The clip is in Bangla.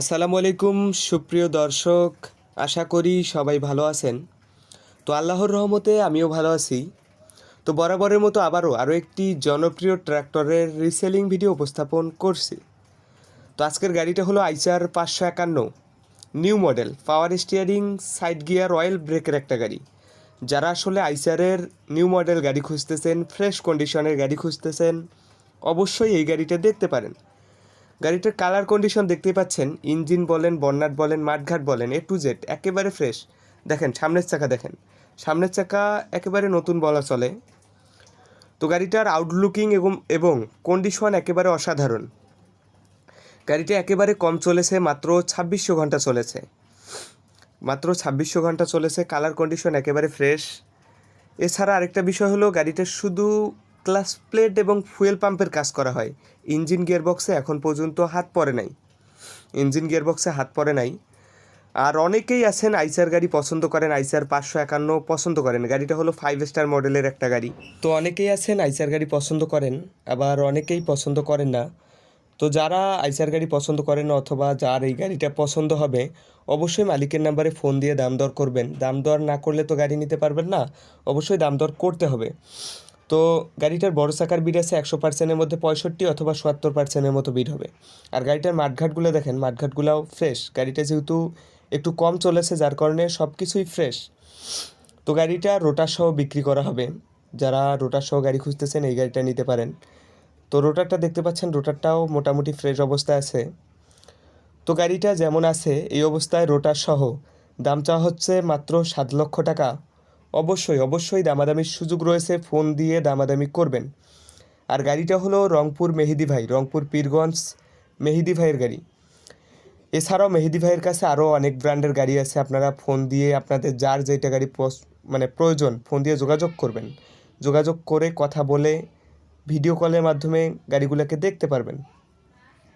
আসসালামু আলাইকুম, সুপ্রিয় দর্শক, আশা করি সবাই ভালো আছেন। তো আল্লাহর রহমতে আমিও ভালো আছি। তো বরাবরের মতো আবারও আরও একটি জনপ্রিয় ট্র্যাক্টরের রিসেলিং ভিডিও উপস্থাপন করছি। তো আজকের গাড়িটা হলো আইচার পাঁচশো একান্ন new model power steering side gear oil ব্রেকের একটা গাড়ি। যারা আসলে আইচারের নিউ মডেল গাড়ি খুঁজতেছেন ফ্রেশ কন্ডিশনের গাড়ি খুঁজতেছেন, অবশ্যই এই গাড়িটা দেখতে পারেন। গাড়িটার কালার কন্ডিশন দেখতেই পাচ্ছেন ইঞ্জিন বলেন বর্নাট বলেন, মাঠঘাট বলেন এ টু জেড একেবারে ফ্রেশ দেখেন, সামনের চাকা দেখেন। সামনের চাকা একেবারে নতুন বলা চলে। তো গাড়িটার আউটলুকিং এবং এবং কন্ডিশন একেবারে অসাধারণ। গাড়িটা একেবারে কম চলেছে, মাত্র ছাব্বিশশো ঘণ্টা চলেছে। মাত্র ছাব্বিশশো ঘণ্টা চলেছে কালার কন্ডিশন একেবারে ফ্রেশ এছাড়া আরেকটা বিষয় হলো গাড়িটার শুধু ক্লাস প্লেট এবং ফুয়েল পাম্পের কাজ করা হয়। ইঞ্জিন গিয়ারবক্সে এখন পর্যন্ত হাত পড়ে নাই। ইঞ্জিন গিয়ারবক্সে হাত পড়ে নাই। আর অনেকেই আছেন আইসার গাড়ি পছন্দ করেন, আইসার পাঁচশো একান্ন পছন্দ করেন। গাড়িটা হলো ফাইভ স্টার মডেলের একটা গাড়ি। তো অনেকেই আছেন আইসার গাড়ি পছন্দ করেন, আবার অনেকেই পছন্দ করেন না। তো যারা আইসার গাড়ি পছন্দ করেন অথবা যার এই গাড়িটা পছন্দ হবে, অবশ্যই মালিকের নাম্বারে ফোন দিয়ে দাম দর করবেন। দাম দর না করলে তো গাড়ি নিতে পারবেন না, অবশ্যই দাম দর করতে হবে। তো গাড়িটার বড় চাকার বিড আছে একশো পার্সেন্টের মধ্যে পঁয়ষট্টি অথবা সত্তর পার্সেন্টের মতো বিড হবে। আর গাড়িটার মাঠঘাটগুলো দেখেন, মাঠঘাটগুলোও ফ্রেশ গাড়িটা যেহেতু একটু কম চলেছে, যার কারণে সব কিছুই ফ্রেশ তো গাড়িটা রোটার সহ বিক্রি করা হবে। যারা রোটার সহ গাড়ি খুঁজতেছেন, এই গাড়িটা নিতে পারেন। তো রোটারটা দেখতে পাচ্ছেন রোটারটাও মোটামুটি ফ্রেশ অবস্থায় আছে। তো গাড়িটা যেমন আছে, এই অবস্থায় রোটার সহ দাম চাওয়া হচ্ছে মাত্র সাত লক্ষ টাকা। অবশ্যই অবশ্যই দামাদামির সুযোগ রয়েছে, ফোন দিয়ে দামাদামি করবেন। আর গাড়িটা হলো রংপুর মেহেদি ভাই, রংপুর পীরগঞ্জ মেহেদি ভাইয়ের গাড়ি। এছাড়াও মেহেদি ভাইয়ের কাছে আরও অনেক ব্র্যান্ডের গাড়ি আছে, আপনারা ফোন দিয়ে আপনাদের যার যেটা গাড়ি মানে প্রয়োজন, ফোন দিয়ে যোগাযোগ করবেন। যোগাযোগ করে কথা বলে, ভিডিও কলের মাধ্যমে গাড়িগুলোকে দেখতে পারবেন।